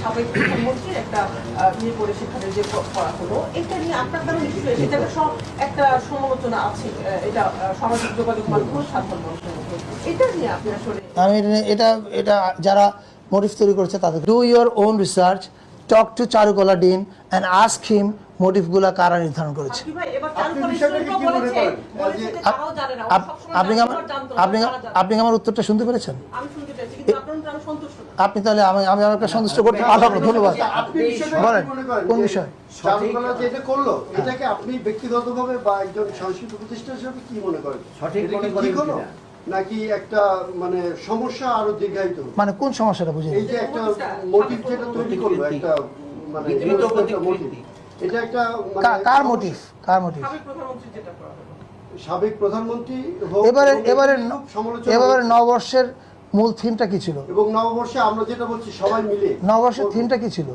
সাবেক প্রধানমন্ত্রীর একটা আহ, করে সেখানে যে করা হলো এটা নিয়ে আপনার কারণ ইস্যু হয়েছে এটা একটা সমালোচনা আছে এটা সামাজিক যোগাযোগ মাধ্যম সাধারণ মানুষের এটা নিয়ে আপনি আসলে আমি এটা- এটা এটা যারা মোটিভ তৈরি করেছে তাদের do your own research talk to Charukola dean and ask him মোটিভগুলো কারা নির্ধারণ করেছে। সাকিব ভাই এবার চারু আপনি আপনি আমার জানতো, জানতো, আপনি আপনি কি আমার উত্তরটা শুনতে পেরেছেন আমি শুনতে পেয়েছি কিন্তু আপনার মধ্যে আমি সন্তুষ্ট না আপনি তাহলে আমি আমি আমাকে সন্তুষ্ট করতে পারব ধন্যবাদ। বলেন, কি মনে করেন? কোন বিষয়? চারুকলা যেটা করল এটাকে আপনি ব্যক্তিগতভাবে বা একজন সাংস্কৃতিক প্রতিষ্ঠান হিসেবে কি মনে করেন? সঠিক এটা মনে? নাকি একটা মানে সমস্যা আরও দীর্ঘায়িত মানে কোন সমস্যাটা বুঝে এই যে একটা মোটিভ যেটা তৈরি করল একটা মানে বিকৃত একটা প্রতিকৃতি। motive, এটা একটা মানে কার মোটিভ কার মোটিভ সাবেক প্রধানমন্ত্রী যেটা সাবেক প্রধানমন্ত্রী এবারে এবং এবারে এবারে নববর্ষের মূল থিমটা কি ছিল? এবং নববর্ষে আমরা যেটা বলছি সবাই মিলে নববর্ষের থিমটা কি ছিল?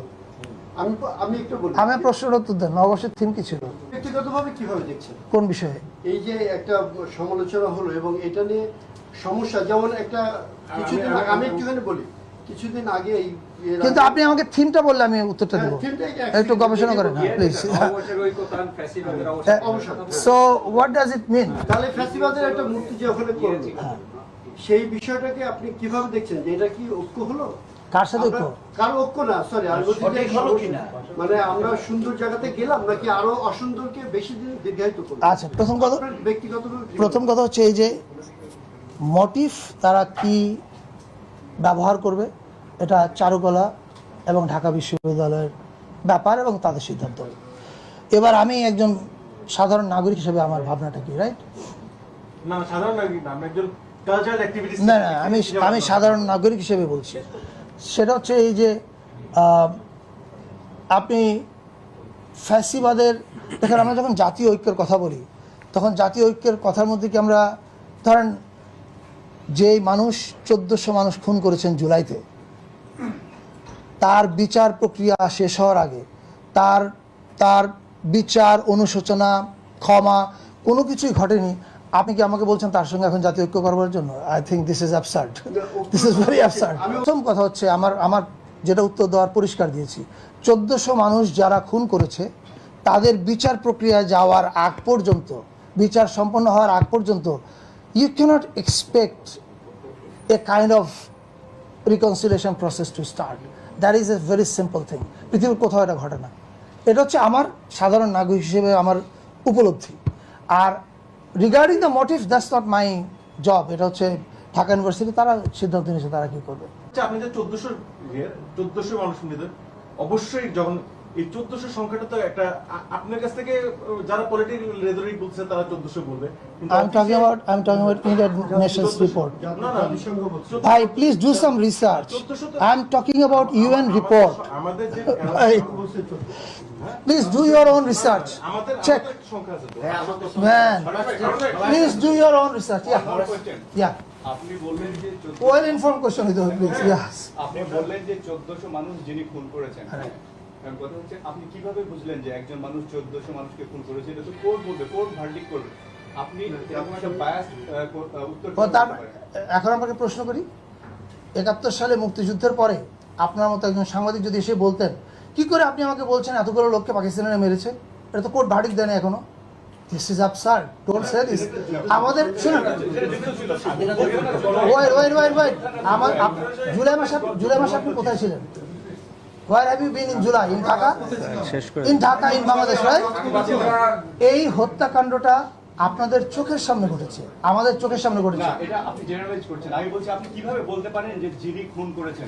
আমি আমি একটু বলি। আমি প্রশ্নের উত্তর দেন নববর্ষের থিম কি ছিল? ব্যক্তিগতভাবে কীভাবে দেখছেন? কোন বিষয়ে? এই যে একটা সমালোচনা হলো এবং এটা নিয়ে সমস্যা যেমন একটা কিছুদিন আগে আমি একটুখানি বলি কিছুদিন আগে এই কিন্তু আপনি আমাকে থিমটা বললে আমি উত্তরটা হ্যাঁ, দেবো। একটু গবেষণা করেন হ্যাঁ প্লিজ হ্যাঁ। So what does it mean তাহলে ফ্যাসিবাদের একটা মূর্তি যে ওখানে করল সেই বিষয়টাকে আপনি কীভাবে দেখছেন? যে এটা কি ঐক্য হলো? কার সাথে ঐক্য? কারও ঐক্য না? সরি বলছি হলো কিনা? মানে আমরা সুন্দর জায়গাতে গেলাম নাকি আরও অসুন্দরকে বেশি দিন দীর্ঘায়িত করব আচ্ছা প্রথম কথা ব্যক্তিগত প্রথম কথা হচ্ছে এই যে মোটিভ তারা কি ব্যবহার করবে এটা চারুকলা এবং ঢাকা বিশ্ববিদ্যালয়ের ব্যাপার এবং তাদের সিদ্ধান্ত। এবার আমি একজন সাধারণ নাগরিক হিসেবে আমার ভাবনাটা কি রাইট না সাধারণ নাগরিক না আমি একজন না না আমি আমি সাধারণ নাগরিক হিসেবে বলছি। সেটা হচ্ছে এই যে আপনি ফ্যাসিবাদের দেখেন আমরা যখন জাতীয় ঐক্যের কথা বলি তখন জাতীয় ঐক্যের কথার মধ্যে কি আমরা ধরেন যেই মানুষ চোদ্দশো মানুষ খুন করেছেন জুলাইতে তার বিচার প্রক্রিয়া শেষ হওয়ার আগে তার তার বিচার অনুশোচনা ক্ষমা কোনো কিছুই ঘটেনি। আপনি কি আমাকে বলছেন তার সঙ্গে এখন জাতীয় ঐক্য করবার জন্য? I think this is absurd this is very absurd প্রথম কথা হচ্ছে, আমার আমার যেটা উত্তর দেওয়ার পরিষ্কার দিয়েছি। চোদ্দোশো মানুষ যারা খুন করেছে, তাদের বিচার প্রক্রিয়া যাওয়ার আগ পর্যন্ত, বিচার সম্পন্ন হওয়ার আগ পর্যন্ত you cannot expect a kind of reconciliation process to start that is a very simple thing পৃথিবীর কোথাও এটা ঘটে না। এটা হচ্ছে আমার সাধারণ নাগরিক হিসেবে আমার উপলব্ধি। আর regarding the motive that's not my job এটা হচ্ছে ঢাকা ইউনিভার্সিটি তারা সিদ্ধান্ত নিয়েছে তারা কি করবে। আচ্ছা আপনি যে চোদ্দশো চোদ্দশো মানুষ অবশ্যই যখন এই চোদ্দশো সংখ্যাটা তো একটা আপনার কাছ থেকে যারা পলিটিক্যাল রেদরিক বলছে তারা চোদ্দশো বলবে। I am talking about I am talking about United Nations report না না ভাই please do some research I am talking about UN report আমাদের যে please do your own research check man please do your own research yeah yeah আপনি বললেন যে well inform question হইতে হবে প্লিজ ইয়াস আপনি বললেন যে চোদ্দশো মানুষ যিনি খুন করেছেন এখন কথা হচ্ছে আপনি কীভাবে বুঝলেন যে একজন মানুষ চোদ্দশো মানুষকে খুন করেছে? এটা তো কোর্ট বলবে কোর্ট ভার্ডিক করবে। আপনি? এখন আপনাকে প্রশ্ন করি একাত্তর সালে মুক্তিযুদ্ধের পরে আপনার মতো একজন সাংবাদিক যদি এসে বলতেন কি করে আপনি আমাকে বলছেন এতগুলো লোককে পাকিস্তানিরা মেরেছে? এটা তো কোর্ট ভার্ডিক দেয় না এখনও। This is absurd don't say this আমাদের শুনুন। ওয়েট ওয়েট ওয়েট ওয়েট আমার জুলাই মাসে জুলাই মাসে আপনি কোথায় ছিলেন? Where have you been in July in Dhaka in Dhaka in Bangladesh right এই হত্যাকাণ্ডটা আপনাদের চোখের সামনে ঘটেছে। আমাদের চোখের সামনে ঘটেছে। এটা আপনি জেনারেলাইজ করছেন। আমি বলছি আপনি কীভাবে বলতে পারেন যে যিনি খুন করেছেন?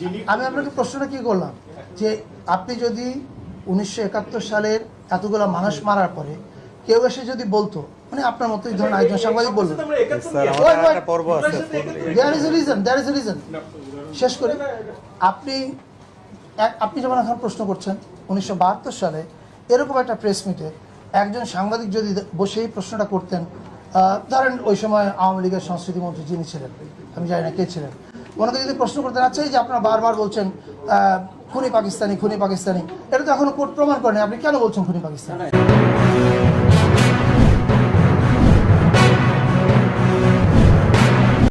যিনি আমি আপনাকে? প্রশ্নটা কি করলাম? যে আপনি যদি উনিশশো একাত্তর সালের এতগুলো মানুষ মারার পরে কেউ এসে যদি বলতো মানে আপনার মতো এই ধরনের একজন সাংবাদিক বলল। Is reason there is reason শেষ করে। আপনি আপনি যেমন এখন প্রশ্ন করছেন, উনিশশো বাহাত্তর সালে এরকম একটা প্রেস মিটে একজন সাংবাদিক যদি বসে এই প্রশ্নটা করতেন ধরেন ওই সময় আওয়ামী লীগের সংস্কৃতি মন্ত্রী যিনি ছিলেন, আমি জানি না কে ছিলেন, ওনাকে যদি প্রশ্ন করতেন আচ্ছা এই যে আপনারা বারবার বলছেন খুনি পাকিস্তানি খুনি পাকিস্তানি, এটা তো এখনও কোর্ট প্রমাণ করেনি, আপনি কেন বলছেন খুনি পাকিস্তানি?